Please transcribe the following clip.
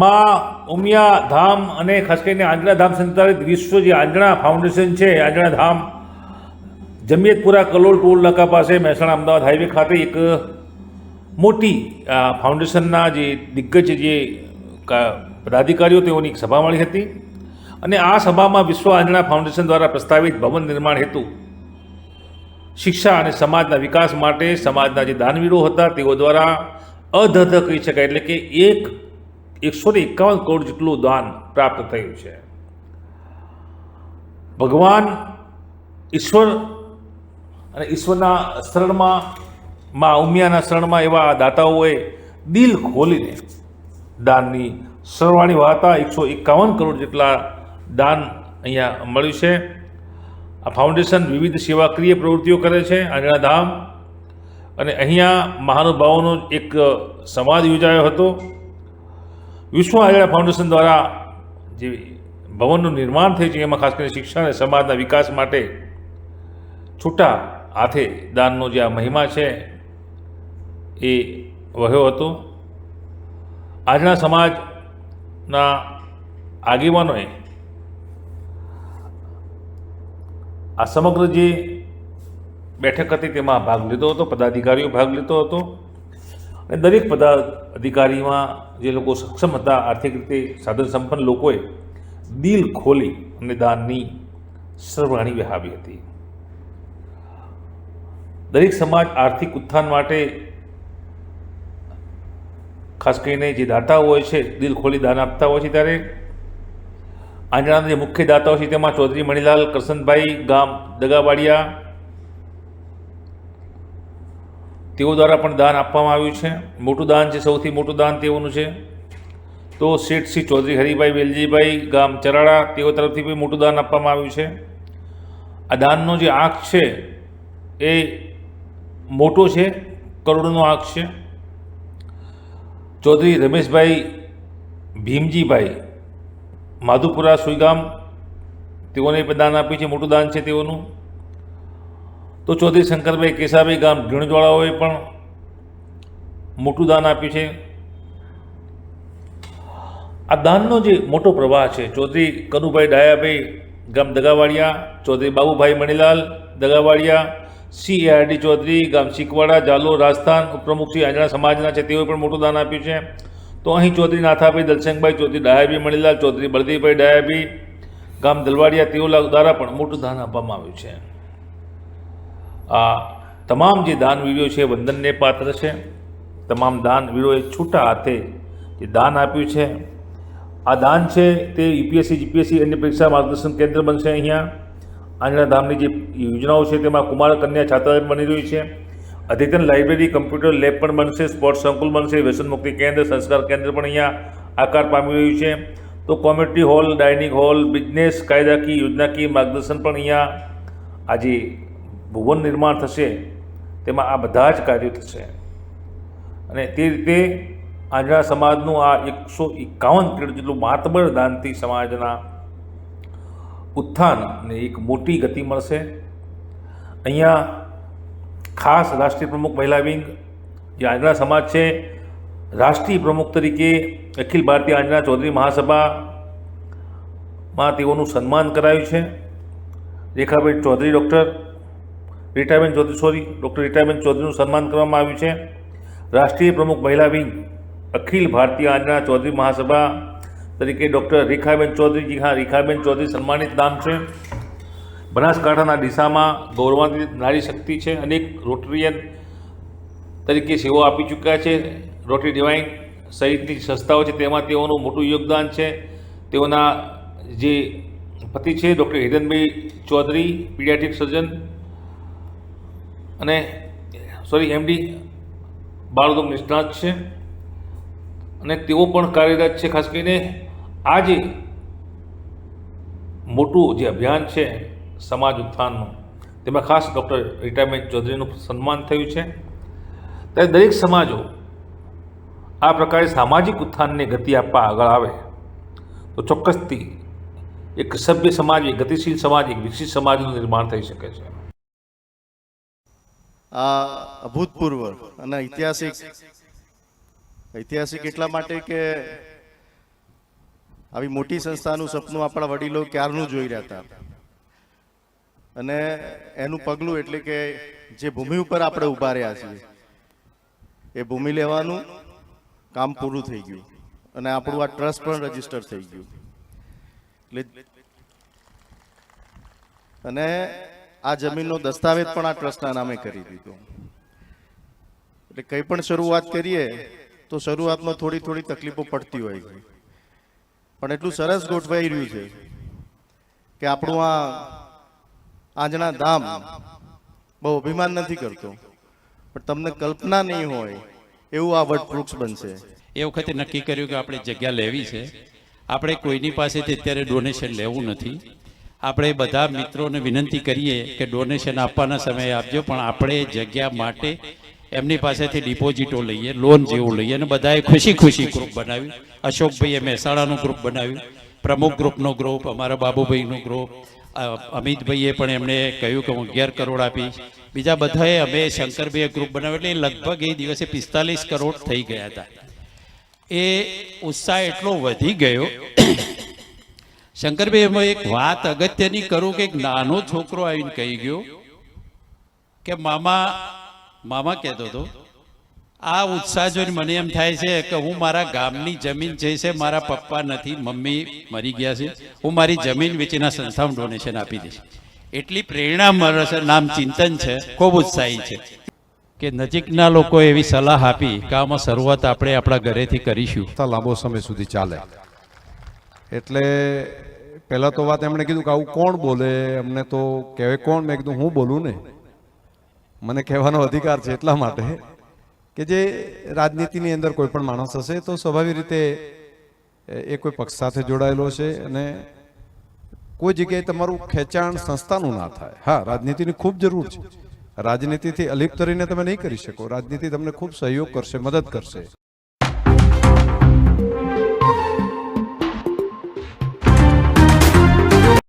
માં ઉમિયા ધામ અને ખાસ કરીને આંજણા ધામ સંચાલિત વિશ્વ જે આંજણા ફાઉન્ડેશન છે, આંજણા ધામ, જમિયતપુરા કલોલ ટોલ નાકા પાસે મહેસાણા અમદાવાદ હાઈવે ખાતે એક મોટી ફાઉન્ડેશનના જે દિગ્ગજ જે પદાધિકારીઓ તેઓની એક સભા મળી હતી. અને આ સભામાં વિશ્વ આંજણા ફાઉન્ડેશન દ્વારા પ્રસ્તાવિત ભવન નિર્માણ હેતુ શિક્ષા અને સમાજના વિકાસ માટે સમાજના જે દાનવીરો હતા, તેઓ દ્વારા અધધ કહી શકાય એટલે કે એક એકસો ને એકાવન કરોડ જેટલું દાન પ્રાપ્ત થયું છે. ભગવાન ઈશ્વર અને ઈશ્વરના શરણમાં, માં ઉમિયાના શરણમાં એવા દાતાઓએ દિલ ખોલીને દાનની સરવાણી વાર્તા એકસો એકાવન કરોડ જેટલા દાન અહીંયા મળ્યું છે. આ ફાઉન્ડેશન વિવિધ સેવાકીય પ્રવૃત્તિઓ કરે છે. આ ધામ અને અહીંયા મહાનુભાવોનો એક સંવાદ યોજાયો હતો. વિશ્વ આયડા ફાઉન્ડેશન દ્વારા જે ભવનનું નિર્માણ થયું છે, એમાં ખાસ કરીને શિક્ષણ અને સમાજના વિકાસ માટે છૂટા હાથે દાનનો જે આ મહિમા છે, એ વહ્યો હતો. આજના સમાજના આગેવાનોએ આ સમગ્ર જે બેઠક હતી, તેમાં ભાગ લીધો હતો, પદાધિકારીઓ ભાગ લીધો હતો. અને દરેક પદા અધિકારીમાં જે લોકો સક્ષમ હતા, આર્થિક રીતે સાધન સંપન્ન લોકોએ દિલ ખોલી અને દાનની સરવાણી વહાવી હતી. દરેક સમાજ આર્થિક ઉત્થાન માટે, ખાસ કરીને જે દાતાઓ હોય છે, દિલ ખોલી દાન આપતા હોય છે ત્યારે, આંજણાના જે મુખ્ય દાતાઓ છે તેમાં ચૌધરી મણિલાલ, કરસનભાઈ ગામ, દગાવાડિયા તેઓ દ્વારા પણ દાન આપવામાં આવ્યું છે. મોટું દાન છે સૌથી મોટું દાન તેઓનું છે. તો શેઠ શ્રી ચૌધરી હરિભાઈ વેલજીભાઈ ગામ ચરાડા તેઓ તરફથી પણ મોટું દાન આપવામાં આવ્યું છે. આ દાનનો જે આંક છે એ મોટો છે, કરોડનો આંક છે. ચૌધરી રમેશભાઈ ભીમજીભાઈ માધુપુરા સુઈગામ તેઓને પણ દાન આપ્યું છે. મોટું દાન છે તેઓનું. તો ચૌધરી શંકરભાઈ કેસાભાઈ ગામ ઢીણજોળાઓએ પણ મોટું દાન આપ્યું છે. આ દાનનો જે મોટો પ્રવાહ છે, ચૌધરી કનુભાઈ ડાયાભાઈ ગામ દગાવાડિયા, ચૌધરી બાબુભાઈ મણીલાલ દગાવાડિયા સી આરડી ચૌધરી ગામ શીખવાડા જાલો રાજસ્થાન ઉપપ્રમુખ શ્રી આજના સમાજના છે, તેઓએ પણ મોટું દાન આપ્યું છે. તો અહીં ચૌધરી નાથાભાઈ દલસંગભાઈ ચૌધરી ડાયાબી મણીલાલ, ચૌધરી બળદેવભાઈ ડાયાબી ગામ દલવાડિયા, તેઓ દ્વારા પણ મોટું દાન આપવામાં આવ્યું છે. આ તમામ જે દાનવીરો છે વંદનને પાત્ર છે. તમામ દાનવીરોએ છૂટા હાથે જે દાન આપ્યું છે, આ દાન છે તે યુપીએસસી, જીપીએસસી અન્ય પરીક્ષા માર્ગદર્શન કેન્દ્ર બનશે અહીંયા. આંજણા ધામની જે યોજનાઓ છે તેમાં કુમાર કન્યા છાત્રાલય બની રહ્યું છે. અદ્યતન લાઇબ્રેરી, કમ્પ્યુટર લેબ પણ બનશે, સ્પોર્ટ્સ સંકુલ બનશે, વ્યસન મુક્તિ કેન્દ્ર, સંસ્કાર કેન્દ્ર પણ અહીંયા આકાર પામી રહ્યું છે. તો community hall, dining hall, business, કાયદાકીય, યોજનાકીય માર્ગદર્શન પણ અહીંયા આજે ભુવન નિર્માણ થશે, તેમાં આ બધા જ કાર્યો થશે. અને તે રીતે આજના સમાજનું આ એકસો એકાવન કીડ જેટલું માતબર દાનથી સમાજના ઉત્થાનને એક મોટી ગતિ મળશે. અહીંયા ખાસ રાષ્ટ્રીય પ્રમુખ મહિલા વિંગ, જે આજના સમાજ છે, રાષ્ટ્રીય પ્રમુખ તરીકે અખિલ ભારતીય આજના ચૌધરી મહાસભામાં તેઓનું સન્માન કરાયું છે. Rekhaben Chaudhary doctor Ritaben Chaudhary, sorry, doctor Ritaben ચૌધરીનું સન્માન કરવામાં આવ્યું છે. રાષ્ટ્રીય પ્રમુખ મહિલા વિંગ, અખિલ ભારતીય આંજણા ચૌધરી મહાસભા તરીકે ડૉક્ટર રેખાબેન ચૌધરીજી હા, રેખાબેન ચૌધરી સન્માનિત નામ છે. બનાસકાંઠાના દિશામાં ગૌરવાન્વિત નારી શક્તિ છે. અનેક રોટરીયન તરીકે સેવાઓ આપી ચૂક્યા છે. રોટરી ડિવાઇન સહિતની સંસ્થાઓ છે, તેમાં તેઓનું મોટું યોગદાન છે. તેઓના જે પતિ છે, doctor Hiranbhai Chaudhary, paediatric surgeon અને સોરી એમડી બાળગમ નિષ્ણાત છે. અને તેઓ પણ કાર્યરત છે, ખાસ કરીને આ જે મોટું જે અભિયાન છે, સમાજ ઉત્થાનનું, તેમાં ખાસ ડૉક્ટર રિટાયરમેન્ટ ચૌધરીનું સન્માન થયું છે. ત્યારે દરેક સમાજો આ પ્રકારે સામાજિક ઉત્થાનને ગતિ આપવા આગળ આવે, તો ચોક્કસથી એક સભ્ય સમાજ, એક ગતિશીલ સમાજ, એક વિકસિત સમાજનું નિર્માણ થઈ શકે છે. આ અભૂતપૂર્વ અને ઐતિહાસિક ઐતિહાસિક એટલા માટે કે આવી મોટી સંસ્થાનું સપનું આપણા વડીલો ક્યારનું જોઈ રહ્યા હતા. અને એનું પગલું એટલે કે જે ભૂમિ ઉપર આપણે ઊભા રહ્યા છીએ, એ ભૂમિ લેવાનું કામ પૂરું થઈ ગયું અને આપણું આ ટ્રસ્ટ પણ રજિસ્ટર થઈ ગયું. એટલે અને આ જમીનનો દસ્તાવેજ પણ આ ટ્રસ્ટના નામે કરી દીધો. એટલે કંઈ પણ શરૂઆત કરીએ તો શરૂઆતમાં થોડી થોડી તકલીફો પડતી હોય છે. પણ એટલું સરસ ગોઠવાઈ રહ્યું છે કે આપણું આ આંજણા ધામ બહુ અભિમાન નથી કરતો. પણ તમને કલ્પના નહીં હોય એવું આ વટવૃક્ષ બનશે. એ વખતે નક્કી કર્યું કે આપણે જગ્યા લેવી છે. આપણે કોઈની પાસેથી અત્યારે ડોનેશન લેવું નથી. આપણે બધા મિત્રોને વિનંતી કરીએ કે ડોનેશન આપવાના સમયે આપજો, પણ આપણે જગ્યા માટે એમની પાસેથી ડિપોઝિટો લઈએ લોન જેવું લઈએ અને બધાએ ખુશી ખુશી ગ્રુપ બનાવ્યું. અશોકભાઈએ મહેસાણાનું ગ્રુપ બનાવ્યું. પ્રમુખ ગ્રુપનો ગ્રુપ અમારા બાબુભાઈનું ગ્રુપ અમિતભાઈએ પણ એમણે કહ્યું કે હું અગિયાર કરોડ આપીશ. બીજા બધાએ અમે શંકરભાઈએ ગ્રુપ બનાવ્યું એટલે લગભગ એ દિવસે પિસ્તાલીસ કરોડ થઈ ગયા હતા. એ ઉત્સાહ એટલો વધી ગયો શંકરભાઈ એમાં એક વાત અગત્યની કરું કે એક નાનો છોકરો આવીને કહી ગયો કે, મામા મામા કહેતો હતો, આ ઉત્સાહ જોઈને મને એમ થાય છે કે હું મારા ગામની જમીન જે છે મારા પપ્પા નથી, મમ્મી મરી ગયા છે, હું મારી જમીન વેચીના સંસ્થામાં ડોનેશન આપી દઈશ. એટલી પ્રેરણા મળે છે, નામ ચિંતન છે, ખૂબ ઉત્સાહી છે. કે નજીકના લોકો એવી સલાહ આપી કે આમાં શરૂઆત આપણે આપણા ઘરેથી કરીશું. લાંબો સમય સુધી ચાલે. એટલે પહેલા તો વાત એમણે કીધું કે આવું કોણ બોલે? અમને તો કહેવાય કોણ? મેં કીધું, હું બોલું ને. મને કહેવાનો અધિકાર છે એટલા માટે કે જે રાજનીતિની અંદર કોઈ પણ માણસ હશે તો સ્વાભાવિક રીતે એ કોઈ પક્ષ સાથે જોડાયેલો છે અને કોઈ જગ્યાએ તમારું ખેંચાણ સંસ્થાનું ના થાય. હા, રાજનીતિની ખૂબ જરૂર છે. રાજનીતિથી અલિપ્ત રહીને તમે નહીં કરી શકો. રાજનીતિ તમને ખૂબ સહયોગ કરશે, મદદ કરશે.